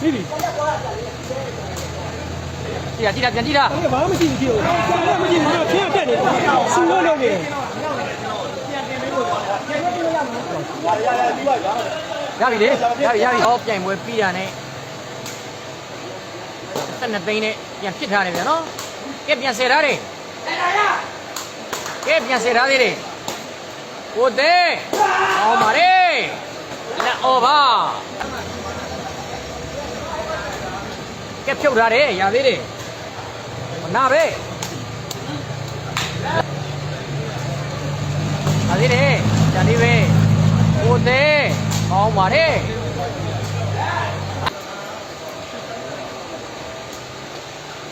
ပြီပြီကြည့်တာကြည့်တာပြန်ကြည့်တာအဲ့ဘာမှမရှိဘူးကြည့်ဦးဘာမှမရှိဘူးတော့ဖျက်တက်နေစူလို့လုပ်နေတယ်ရပြီလေရပြီရပြီဟောပြိုင်ပွဲပြီးတာနဲ့12သိန်းနဲ့ပြန်ဖြစ်ထားတယ်ဗျာနော်ကဲပြန်ဆယ်ထားတယ်ကဲပြန်ဆယ်ထားသေးတယ်ကိုသေးအောင်ပါလေလက်အော်ပါ ကဲဖြုတ်ထားတယ်ရသေးတယ်မနာပဲရသေးတယ်ဂျာလေးပဲကိုသေးအောင်ပါလေ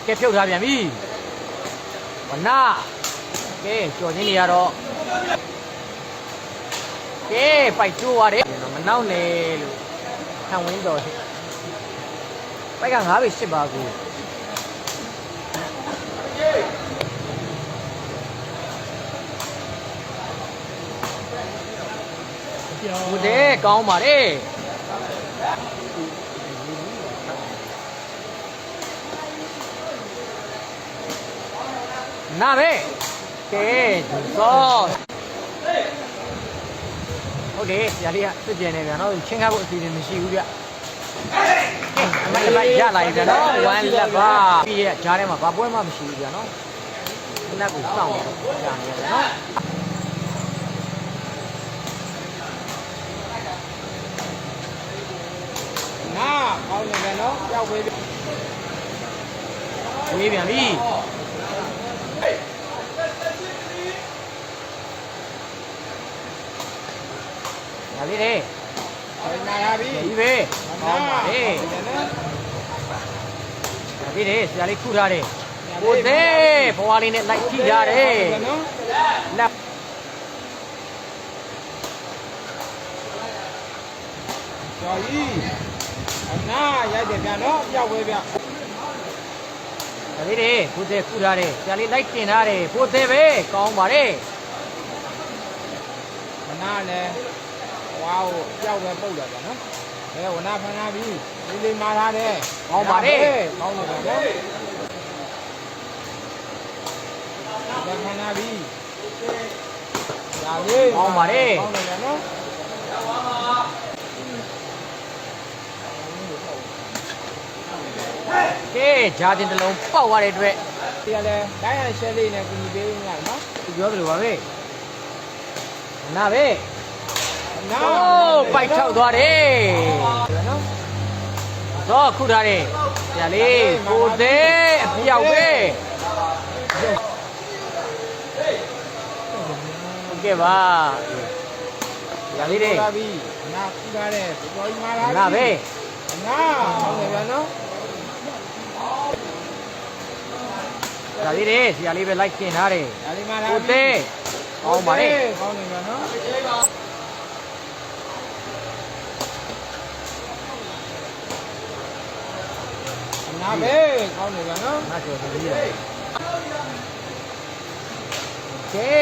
ကဲဖြုတ်ထားပြန်ပြီမနာကဲကြော်ချင်းတွေကတော့ကဲပိုက်ကျိုးရတယ်မနောက်နဲ့လို့ခံဝင်းတော် တယ်ပိုက်က9ပြီ10ပါကူဟုတ်တယ်ကောင်းပါတယ်နာပဲကဲဇောဟုတ်တယ်ဆရာလေးကပြည့်ပြည့်နေပြန်တော့ချင်းကားဖို့အစီအစဉ်မရှိဘူးဗျ အမတ်လိုက်ရလာပြီဗျာနော်1လက်ပါပြီးရဂျားထဲမှာဘာပွဲမှမရှိဘူးဗျာနော်လက်ကိုစောင့်နေတော့ကြာနေရတယ်နော်နာကောင်းနေတယ်နော်ကြောက်ပေးပြီဝေးပြန်ပြီရပြီလေနာရပြီဒီပဲ ကောင်းပါလေနော်ရပြီလေဆရာလေးခုထားတယ်ကိုသေးဘွားလေးနဲ့လိုက်ကြည့်ရတယ်နော်လက်ကျော်ကြီးအနာရိုက်တယ်ဗျာနော်ကြောက်ပေးဗျာရပြီလေကိုသေးခုထားတယ်ဆရာလေးလိုက်တင်ထားတယ်ကိုသေးပဲကောင်းပါလေမနာလည်းဝါကိုကြောက်ပဲပုတ်တယ်ဗျာနော် အဲဝနာဖန်လာပြီလေးလေးမာထားတယ်ကောင်းနေတယ်နော်ဒါဖန်လာပြီဒါလေးကောင်းနေတယ်နော်ကဲဂျာတင်တစ်လုံးပေါက်သွားတဲ့အတွက်ဒီကလည်းတိုင်းရရှယ်လေးနဲ့ကူညီပေးရနော်သူပြောသလိုပါပဲနာပဲနာโอ้ ပိုက်ထောက်သွားတယ်နော်တော့ခုထားတယ်ဆရာလေးကိုသေးအပြောက်ပဲဟုတ်ကဲ့ပါဆရာလေးတွေလာပြီနာကူထားတယ်ပေါ်ကြီးမာလာပြီနာပဲနာဟုတ်တယ်ဗျာနော်ဆရာလေးတွေဆရာလေးပဲလိုက်ကျင်ထားတယ်ဒါလေးမာလာကိုသေးကောင်းပါလေကောင်းနေဗျာနော် နာပဲကောင်းနေဗျာနော်နာကျော်သေးတယ်ကဲ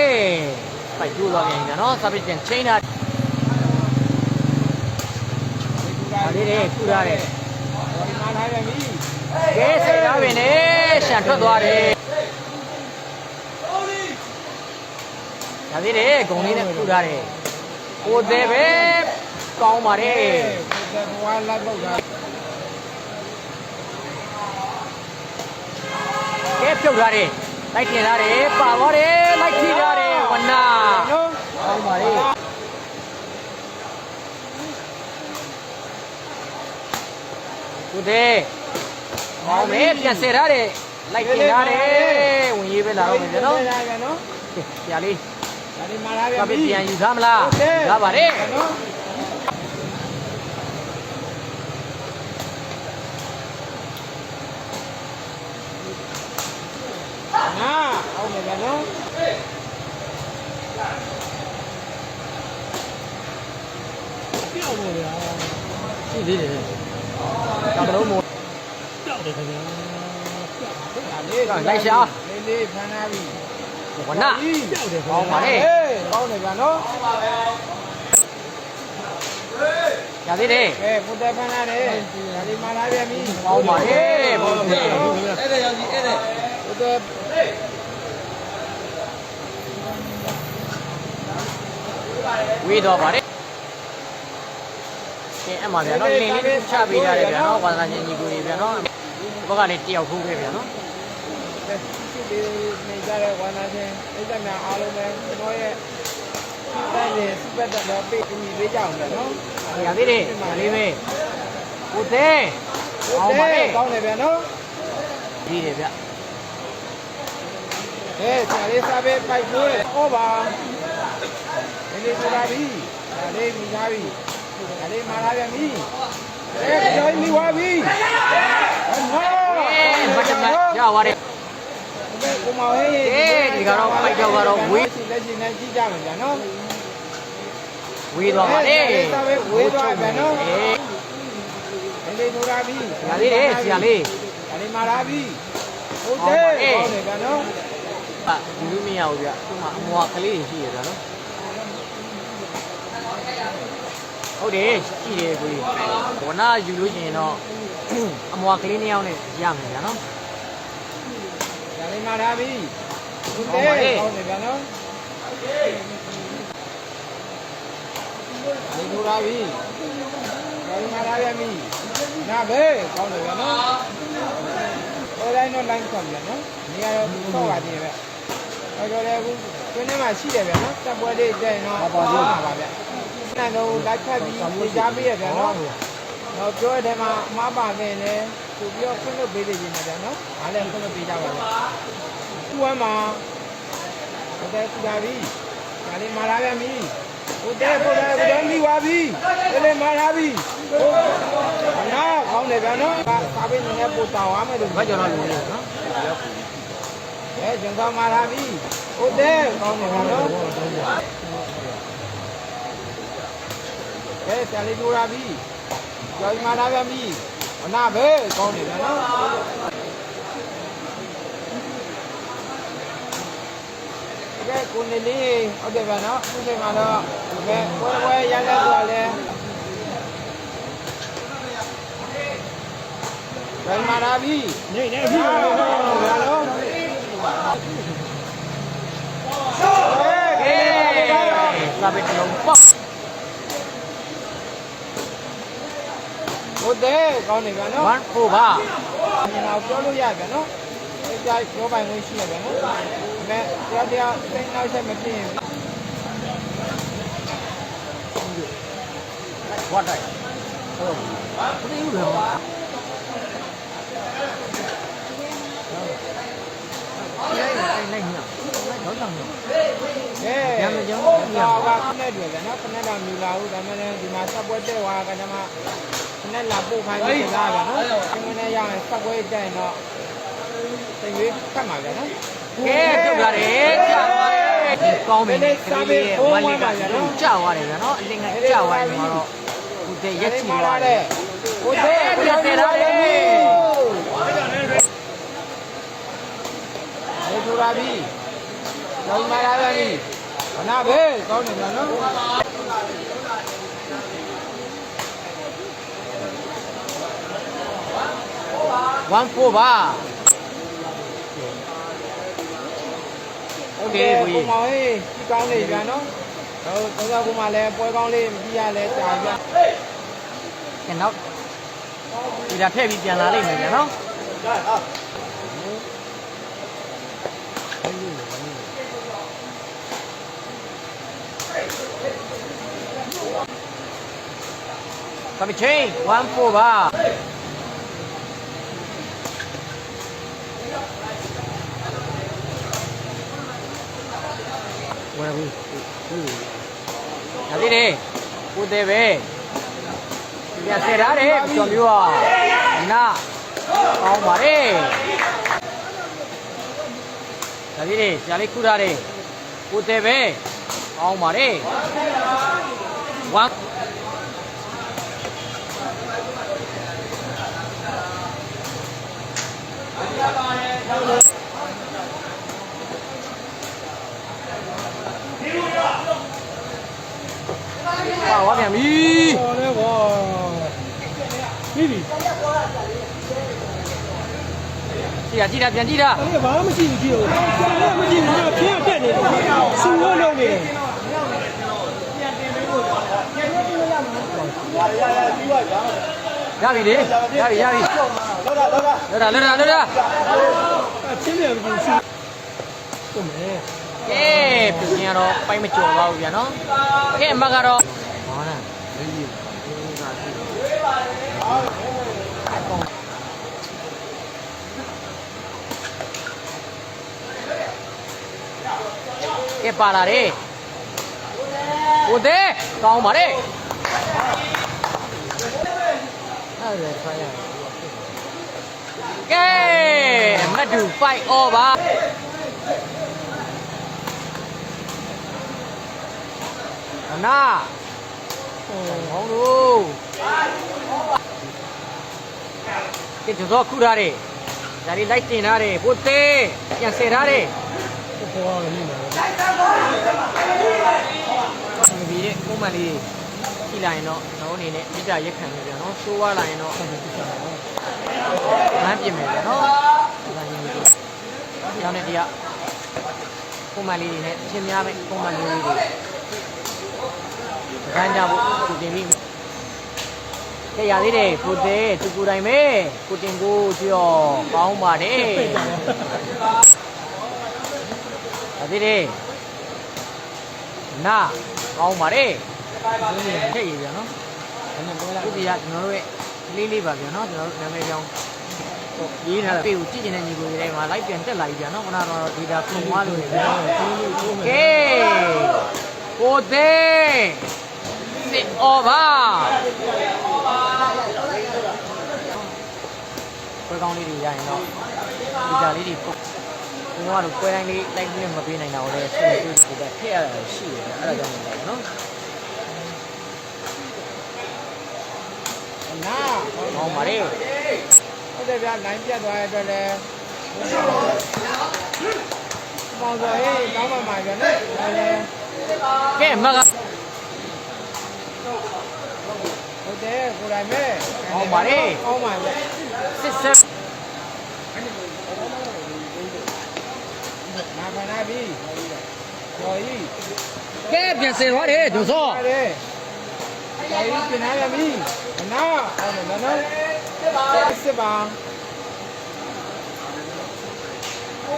ပိုက်ကျိုးသွားပြန်ပြီနော်စပစ်ကျန်ချိန်ထားဆရာလေးတွေခုထားတယ်ပေါ်ကြီးမာလာပြန်ပြီကဲစိတ်သားပင်နဲ့ရှန်ထွက်သွားတယ်ဒါသေးတယ်ဂုံလေးနဲ့ထူထားတယ်ကိုသေးပဲကောင်းပါတယ်ဒီကဘွားလိုက်ပုတ်တာ ကဲပြုတ်ထားတယ်လိုက်တင်ထားတယ်ပါသွားတယ်လိုက်ထိထားတယ်ဝနာနော်ကောင်းပါလေကိုသေးကောင်းမယ်ပြန်ဆယ်ထားတယ်လိုက်တင်ထားတယ်ဝင်ရေးပဲလာတော့မယ်ဗျနော်လာပြန်နော်ဆရာလေးဒါလေးမာလာပြန်ကပြီပဲပြန်ယူသားမလားရပါတယ် နော်နာဟုတ်နေပြန်နော်ပြောက်လို့ဗျာရှိသေးတယ်တော့လုံးမို့ပြောက်တယ်ခင်ဗျာဒါလေးလိုက်ရှာလေးလေးဖမ်းထားပြီဝနာပြောက်တယ်ခင်ကောင်းပါဗျာလေဟေးကောင်းနေပြန်နော်ရသေးတယ်ကဲဘုဒ္ဓဖန်လာတယ်ဒါလေးမှာလာပြန်ပြီကောင်းပါလေဘုရားအဲ့ဒါရောက်ကြီးအဲ့ဒါဘုဒ္ဓ ဝေးတော့ပါတယ်ကဲအမှဗျာနော်လင်းလေးချပေးရတယ်ဗျာနော်ဝါသနာချင်းညီကိုတွေဗျာနော်ဘက်ကလည်းတယောက်ထိုးခဲ့ဗျာနော်ရှိသေးနေကြတဲ့ဝါနာချင်းအိတ်သက်များအားလုံးပဲကျွန်တော်ရဲ့တိုင်းနေစပတ်တော့ပေးပြီးပေးကြအောင်ဗျာနော်ရသေးတယ်ဒါလေးပဲကိုသေးအောင်ပါလေကောင်းတယ်ဗျာနော်ဒီတယ်ဗျအဲဆရာလေးစားပေးပိုက်ထိုးတယ်ဩပါဒီ လေးဆိုတာပြီဒါလေးမိသားပြီဒါလေးမာလာပြန်ပြီအဲကြောင်းမိဝါပြီအမောအေးမတ်တမတ်ရပါတယ်ကိုမောင်ဟေးအေးဒီကတော့ပိုက်တော့ကတော့ဝေးစီလက်ရှိနဲ့ကြည့်ကြမယ်ဗျာနော်ဝေးသွားပါလေစားပေးဝေးသွားဗျာနော်အေးဒီလေးဆိုတာပြီဆရာလေးတယ်ဆရာလေးဒါလေးမာလာပြီဟုတ်တယ်ကောင်းတယ်ဗျာနော်အာဒီလိုမရဘူးဗျသူ့မှာအမွာကလေးရှိရဗျာနော် ဟုတ်တယ်ရှိတယ်ကိုကြီးဝနာယူလို့ရှိရင်တော့အမွာကလေးနှစ်ယောက်နဲ့ရမယ်ဗျာနော်ဒါလေးမာလာပြီဟုတ်တယ်ကောင်းတယ်ဗျာနော်ဒီလိုလာပြီဒါလေးမာလာပြန်ပြီနာပဲကောင်းတယ်ဗျာနော်ဟိုတိုင်းတော့ line ဆောင်ဗျာနော်နေရာတော့တော့ပါသေးပဲအဲ့တော့လည်းအခုတွင်းထဲမှာရှိတယ်ဗျာနော်တပ်ပွဲလေးတဲ့နော်ပါပါပါဗျာ အဲ့တော့လိုက်ဖက်ပြီးသိကြပေးရဗျာနော်တော့ပြောတဲ့ထဲမှာအမှားပါခဲ့တယ်သူပြောခွင့်လွှတ်ပေးနေတယ်ကြာနော်အားလည်းခွင့်လွှတ်ပေးကြပါမယ်သူ့ဝမ်းမှာဟိုတဲ့သူလာပြီဒါလေးမာလာပြန်ပြီဟိုတဲ့ဟိုတဲ့ဘယ်မိသွားပြီဒီလေးမာလာပြီဟိုနားကောင်းတယ်ဗျာနော်စာပေးနေနဲ့ပို့တောင်းရမယ်လို့ဘာကြောင့်လဲလို့နော်အဲကျန်တော်မာလာပြီဟိုတဲ့ကောင်းတယ်ဗျာနော် အဲဆရာလေးတို့လာပြီကျော်မာလာပြန်ပြီဟနာပဲကောင်းတယ်ဗျာနော်ကဲကိုနေလေးဟုတ်တယ်ဗျာနော်အခုချိန်မှာတော့ကဲပွဲပွဲရလက်သွားလဲဘယ်မှာလာပြီနေနေပြီပါလေဗျာနော်အေးစာပေတလုံးပေါ့ ဟုတ်တယ်ကောင်းနေဗျာနော်1 4ပါညီမပြောလို့ရဗျာနော်အဲကြပြောပိုင်ဝင်ရှိရဗျာနော်ဒါပေမဲ့တရားတရားစိတ်နောက်ဆက်မဖြစ်ရင်ဝတ်တိုင်းဟုတ်ဘာလို့လဲပါနိုင်နိုင်နိုင်ညတော့တော့ကဲညမကြောင်းဟောကခနဲ့တွေ့ဗျာနော်ခနဲ့တော့မြူလာဘူးဒါပေမဲ့ဒီမှာစက်ပွဲတဲ့ဝါကတည်းက ခနဲ့လာပို့ခိုင်းပြီးလာဗျာနော်ခနဲ့ရရင်စက်ပွဲတဲ့တော့သိရွေးဖတ်မှာဗျာနော်ကဲပြုတ်လာတယ်ကြာသွားတယ်ကောင်းပြီကလေးရဲ့ဝမ်းလေးကကြာသွားတယ်ဗျာနော်အလင်းကကြာသွားတယ်မှာတော့ဟိုတဲ့ရက်ချီသွားတယ်ဟိုတဲ့ပြန်ပြန်လာတယ်ဟိုထူလာပြီလောင်းမာလာပြီခဏပဲကောင်းနေဗျာနော် 1 4ပါโอเคကိုကြီး မောင်ဟေးဒီကောင်းလေးဗျာနော်ဟိုသောသောကမှလည်းပွဲကောင်းလေးမကြည့်ရလဲကြာဗျာ ကဲနောက်ဒီလာထည့်ပြီးပြန်လာလိမ့်မယ်ဗျာနော်ကမ္ဘာချင်း1 4ပါ ဝယ်ဘူးဒါလေးလေကိုသေးပဲပြန်ဆယ်ထားတယ်ကျော်မျိုးอ่ะဒီနာကောင်းပါလေဒါလေးလေဆရာလေးခုထားတယ်ကိုသေးပဲကောင်းပါလေဝမ်ပါ ဝါပြန်ပြီဟောလဲကွာကြည့်တာကြည့်တာပြန်ကြည့်တာအဲ့ဘာမှမရှိဘူးကြည့်ဦးအဲ့မကြည့်ဘူးဖျက်တက်နေတယ်စူလို့လုံးနေတယ်ရပြီလေရပြီရပြီလောတာလောတာလောတာလောတာအချင်းပြန်ကြည့်စူကုန်မယ်ကဲပြင်ရင်ကတော့ပိုက်မကျော်ပါဘူးဗျာနော်ကဲအမကတော့ဟာလားလေးလေးလေးကရှိ ကဲပါလာတယ်ကိုသေးကောင်းပါလေအဲ့ဒါဆွဲရတယ်ကဲမတ်တူ5 over အနာဟောင်းတို့ ကဲကျော်စောခုထားတယ်ဒါလေးလိုက်တင်ထားတယ်ကိုသေးပြန်ဆယ်ထားတယ်ပေါ်ရနေတယ်ဒီတဲ့ပုံမှန်လေးကြည့်လိုက်ရင်တော့ကျွန်တော်အနေနဲ့မိတာရက်ခံနေပြန်နော်ဆိုးွားလာရင်တော့လမ်းပြင်မယ်ပြန်နော်ဒါချင်းဒီကျောင်းနဲ့တရားပုံမှန်လေးတွေနဲ့အချင်းများပဲပုံမှန်လေးတွေခန်းကြဖို့သူတင်ပြီး ကဲရသေးတယ်ကိုသေးသူကိုယ်တိုင်ပဲကိုတင်ကိုကြောကောင်းပါတယ်ရသေးတယ်နာကောင်းပါတယ်ထည့်ရပြန်နော်ဒီကကျွန်တော်တို့ရဲ့လေးလေးပါပြန်နော်ကျွန်တော်တို့နာမည်ကြောင်းဟုတ်ရေးထားတာပြေကိုကြည့်ကျင်တဲ့ညီကိုတွေထဲမှာလိုက်ပြန်တက်လာပြီပြန်နော်ခဏတော့ data ပုံသွားလို့နေပြန်ကဲကိုသေးစစ်အော်ပါခွဲ ကောင်းလေးတွေရရင်တော့ data လေးတွေပုံဘုံကတော့ခွဲတိုင်းလေးလိုက်ပြီးမပေးနိုင်တာကိုလည်းဆွေးနွေးပြီးတော့ထည့်ရတာရှိတယ်အဲ့ဒါကြောင့်လည်းနော်နာဟောင်းပါလေဟုတ်တယ်ဗျာလိုင်းပြတ်သွားတဲ့အတွက်လည်းပေါင်းစော်ရေးကောင်းပါမှာဗျာနော်ဒါလည်းကဲမကဟုတ်တယ်ကိုယ်တိုင်ပဲကောင်းပါဗျာစစ်ဆက် နာခနာပြီကျော်ကြီးကဲပြန်စင်သွားတယ်ဒုစောတယ်ကျော်ကြီးပြင်လာရပြီနာဟုတ်တယ်နော်စစ်ပါ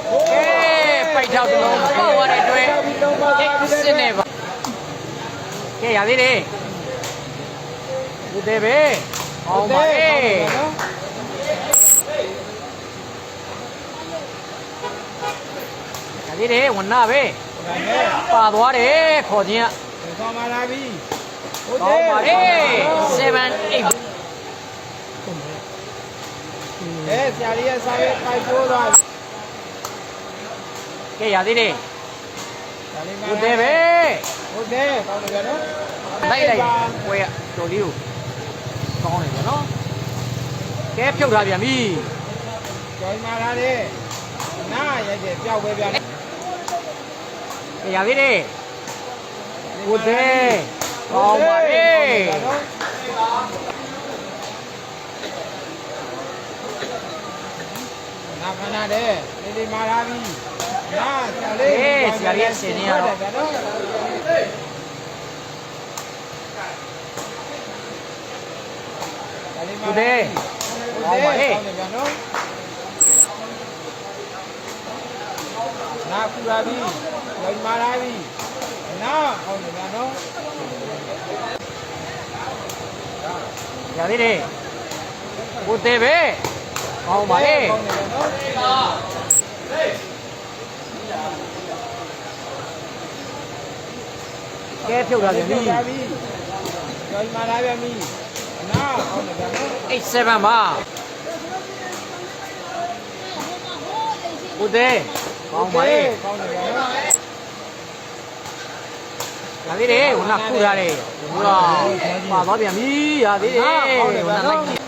ကဲပိုက်ထောက်တစ်လုံးပေါက်သွားတဲ့အတွက်ကဲစစ်နေပါကဲရသေးတယ်ဒီသေးပဲဟောင်းပါလေ သေးတယ်ဝနာပဲဒါနဲ့ပါသွားတယ်ခေါ်ခြင်းကဆောင်းမလာပြီဟောင်းပါလေ7 8ကုန်မယ်အဲဆရာကြီးရဲ့စာရေးပိုက်ပိုးသွားကဲရသေးတယ်ဒါလေးဒီသေးပဲဟုတ်တယ်ကောင်းတယ်ဗျာနော်လိုက်လိုက်ဝဲတော်လေးကိုကောင်းတယ်ဗျာနော်ကဲဖြုတ်ထားပြန်ပြီကျော်ကြီးမာလာတယ်နာရိုက်တယ်ပျောက်ပဲဗျာကဲ ရသေးတယ်ကိုသေးကောင်းပါလေနာခနာတယ်လေးလေးမာလာပြီနာဆရာလေးဟေးဆရာလေးရဲ့အစင်ကြီးကတော့ဗျာနော်ဒါလေးမာကိုလာသေးကောင်းပါလေကောင်းတယ်ဗျာနော်နာပူလာပြီ ကျော်ကြီးမာလာပြီနာကောင်းတယ်ဗျာနော်ရသေးတယ်ကိုသေးပဲကောင်းပါလေကောင်းတယ်ဗျာနော်ကဲဖြုတ်ထားပြန်ပြီကျော်ကြီးမာလာပြန်ပြီနာကောင်းတယ်ဗျာနော်87ပါကိုသေးကောင်းပါလေကောင်းတယ်ဗျာနော် ရသေးတယ်ခုနခုထားတယ်ဘုရားပါသွားပြန်ပြီရသေးတယ်ခုနလိုက်ကြည့်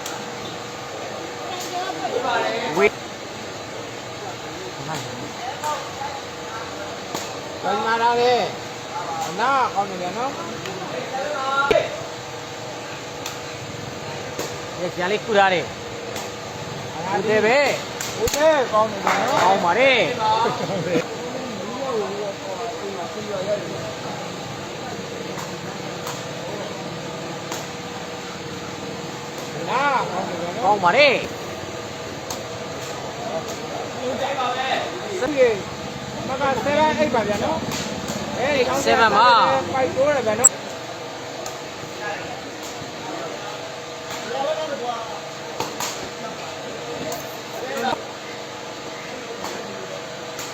ဝေးကျော်ကြီးမာလာတယ်နာကောင်းတယ်ဗျာနော်ဆရာလေးကုထားတယ်ကုတယ်ပဲဟုတ်တယ်ကောင်းတယ်ဗျာနော်ကောင်းပါလေနာကောင်းတယ် ကောနော်င်းပါလေစကေမက7 8ပါဗျာနော်အဲဒီကောင်းပိုက်တိုးရဗျာနော်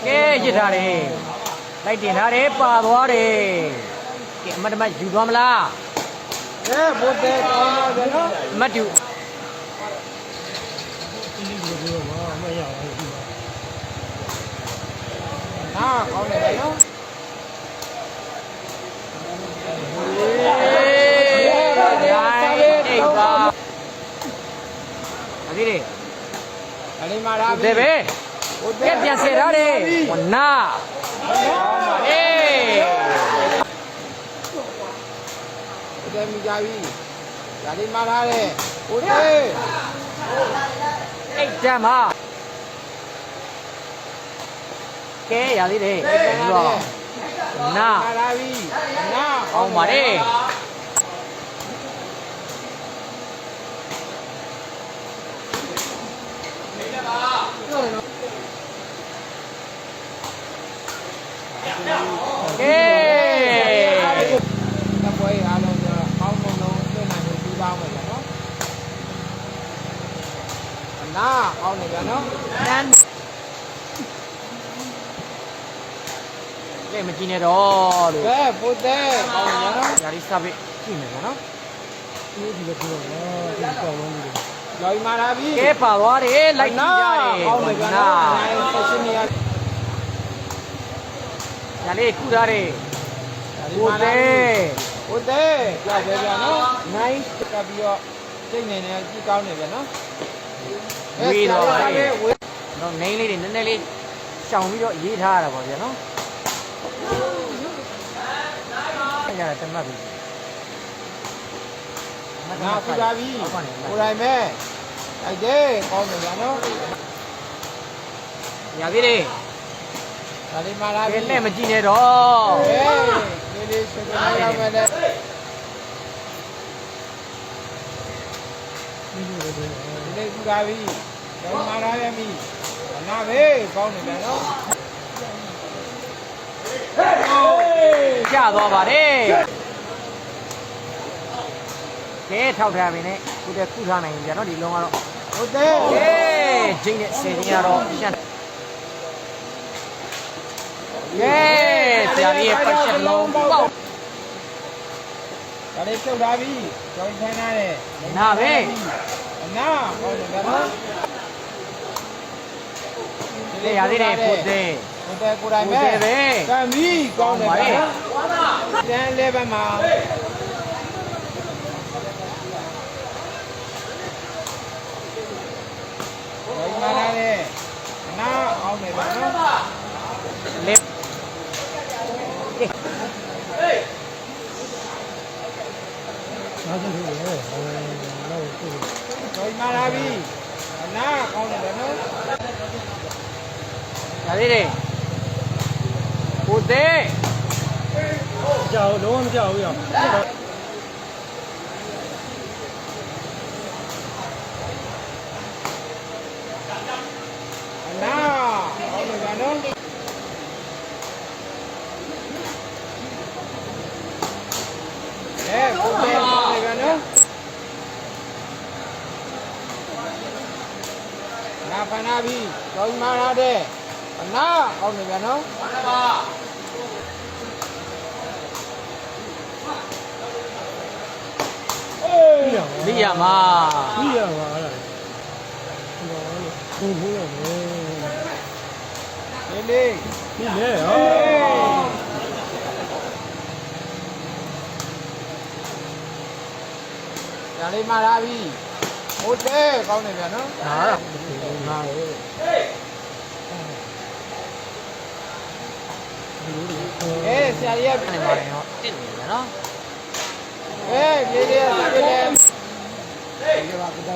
ကဲရစ်ထားတယ်လိုက်တင်ထားတယ်ပါသွားတယ်ကဲအမတ်တမတ်ယူသွားမလားအဲဘုဒ္ဓကောင်းပါဗျာနော်အမတ်တူ ကောင်းတယ်ဗျာနော်အေးရိုင်းအိတ်ပါအဒီလေအလေးမာရာကုတယ်ပဲကဲပြန်ဆယ်ထားတယ်ဝနာအေးဘုဒ္ဓမိကြပြီဒါလေးမာထားတယ်ဘုဒ္ဓအိတ်တမ်းပါ ကဲရသေးတယ်ပြီးတော့နာမာရာပြီနာကောင်းပါလေကဲတပွဲအားလုံးတော့ကောင်းမွန်လုံးပြင်နိုင်လို့ပြီးပါမယ်ဗျာနော်အနာကောင်းတယ်ဗျာနော် တန်းကဲမကြည့်နဲ့တော့လို့ကဲဘုဒ္ဓကောင်းတယ်ဗျာနော်ဒါလေးစပစ်ကြည့်မယ်ဗျာနော်လော်မာရာပြီကဲပါသွားတယ်လိုက်ကြည့်ကြတယ်ကောင်းတယ်ဗျာနော်နိုင်ဆက်ရှင်နေရဒါလေးကုထားတယ်ဘုဒ္ဓဘုဒ္ဓကြွပဲဗျာနော်နိုင်ကပ်ပြီးတော့စိတ်နေနေကြည့်ကောင်းတယ်ဗျာနော်ဝေးတော့ပါလေဝေးတော့နေလေးတွေနည်းနည်းလေးရှောင်ပြီးတော့ရေးထားရတာပေါ့ဗျာနော် အဲ့ဒါတမတ်ပြီနာပြပါပြီဟုတ်ပါနဲ့ကိုယ်တိုင်ပဲအဲ့တဲ့ကောင်းတယ်ဗျာနော်ရပြီလေဒါလေးမာရာကဲပြီနဲ့မကြည့်နဲ့တော့ဟေးလေးလေးစကနာရမယ်လေဒီလေးပြပါပြီလော်မာရာရပြီနာပဲကောင်းတယ်ဗျာနော် ကြသွားပါတယ်ကဲထောက်ထားပြီနဲ့ခုတည်းခုထားနိုင်ပြီဗျာနော်ဒီလုံးကတော့ဟုတ်တယ်ကဲချိန်နဲ့ဆယ်ချင်းကတော့ရှန့်ကဲဆရာကြီးရဲ့ပတ်ချက်လုံးပေါက်ဒါလေးဖြုတ်ထားပြီကျောင်းထိုင်းထားတယ်နာပဲအနာကောင်းတယ်ဗျာနော်လေရသေးတယ်ဖို့တဲ့ ဟုတ်တယ်ကိုယ်တိုင်ပဲဟုတ်တယ်ပဲကံပြီကောင်းတယ်ဗျာနော်တန်းလေးပဲမှာဘယ်မှာလာလဲအနာအောင်တယ်ဗျာနော်လက်ဘယ်မှာလာပြီအနာကောင်းတယ်ဗျာနော်ရသေးတ ယ်ဖို့တဲ့ကြောက်လုံးဝမကြောက်ဘူးရောအနာကောင်းတယ်ဗျာနော်အဲဘုရားကောင်းတယ်ဗျာနော်နာဖနာပြီကျောင်းမှာလာတဲ့အနာကောင်းတ ယ်ဗျာနော်မိရမှာပြီးရပါလားဒီလိုဘုံဘုံရမယ်လေးလေးဒီလေဟောဒါလေးမှာလာပြီဟုတ်တယ်ကောင်းတယ်ဗျာနော်ဒါတော့ငါလေအဲဆရာကြီးကနေပါလေတော့တင့်နေတယ်နော်အဲလေးလေးကစားပြတယ်ဒီပါကတော့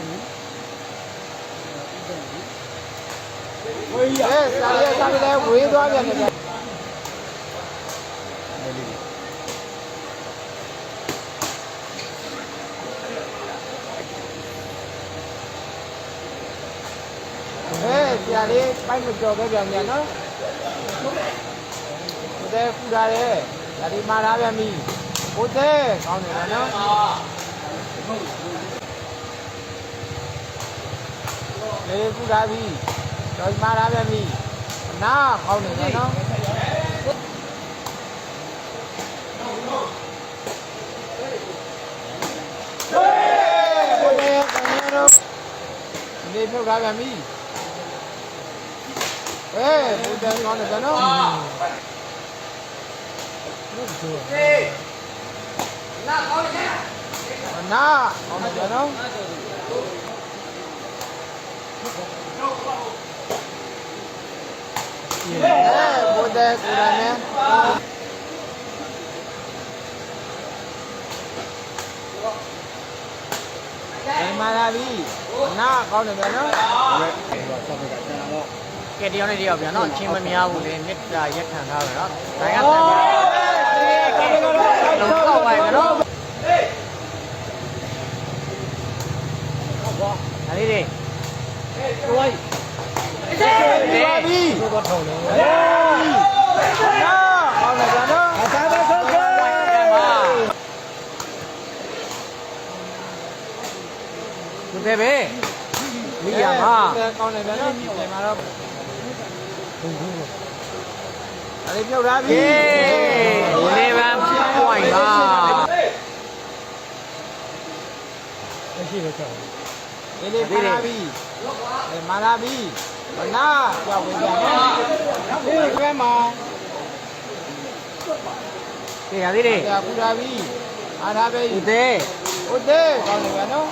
ဘူးဝေးရအဲစာရစာရဝေးသွားပြန်တယ်အဲဆရာလေးပိုက်မကြော်ခဲ့ပြန်ပြန်နော်ဟိုတဲ့ဖူတာရဲ့ဒါဒီမှာလာပြန်ပြီ ဟိုတဲ့ကောင်းတယ်နော်လေဖူတာပြီတော့မှာလာပြန်ပြီနားကောင်းတယ်နော်ဟေးဟိုတဲ့ကောင်းရတော့နေဖြုတ်ထားပြန်ပြီအေးဟိုတဲ့ကောင်းတယ်နော် နာအောင်ကြနော်အဲဘုဒ္ဓကုရနဲ့ဒီမှာလာပြီနာကောင်းတယ်ဗျာနော်ကဲတယောက်နဲ့တယောက်ပြန်နော်ချင်းမများဘူးလေမေတ္တာရက်ခံထားပဲနော်ဒါကတ လုံးကောက်ဝိုင်းကတော့ဟောဒါလေးတွေကိုဝိုင်းအေးဒီပါပြီဘောထောင်းလုံးဟေးနာဟောနေတာနော်အသာသာဆုံးကသူတဲ့ပဲမိရမှာကောင်းတယ်ဗျာနော်ပြန်มาတော့ဘုံဘူးအဲ့ဒီပြောက်တာပြီဒီနေ့ပါ my god မရှိတော့ကြောက်ဒီလေးမာလာဘီဒီမာလာဘီဘနာကြောက်ဝင်ကြတယ်ဒီကွဲမှာဒီရသေးတယ်ပူလာဘီအာရာဘီဦးသေးဦးသေးကောင်းနေပါနော်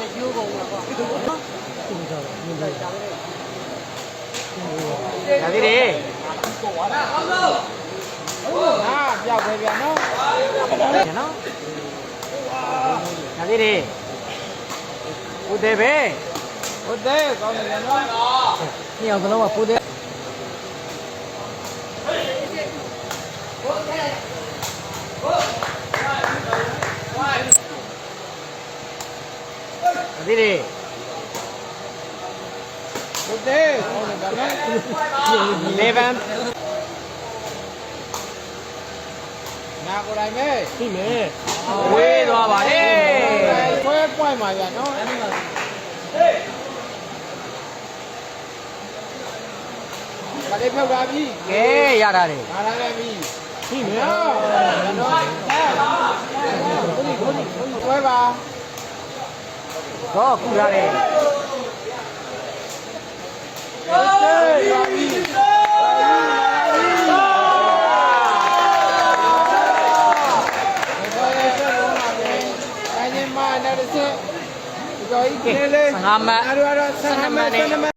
လက်ကျိုးကုန်ပါဘာဒါသေးတယ် ဟာပြောက်ပဲပြန်နော်ပြန်နော်ဒါလေးတွေဟုတ်တယ်ပဲဟုတ်တယ်ကောင်းတယ်ပြန်နော်ညောင်ကလုံးကပိုးတယ်ဒီလေဟုတ်တယ်ဟုတ်တယ်ဗျာ11 ညာကိုယ်တိုင်ပဲသိမယ်ဝေးသွားပါလေခွဲပွိုင်ပါရနော်အဲ့ဒီမှာဟေးမလေးဖြုတ်တာပြီကဲရတာတယ်ရတာလည်းပြီသိမယ်နော်ခွဲပါတော့ခုရတယ်ဟေးပါပြီ 15မှတ်အားရတော့15မှတ်15မှတ်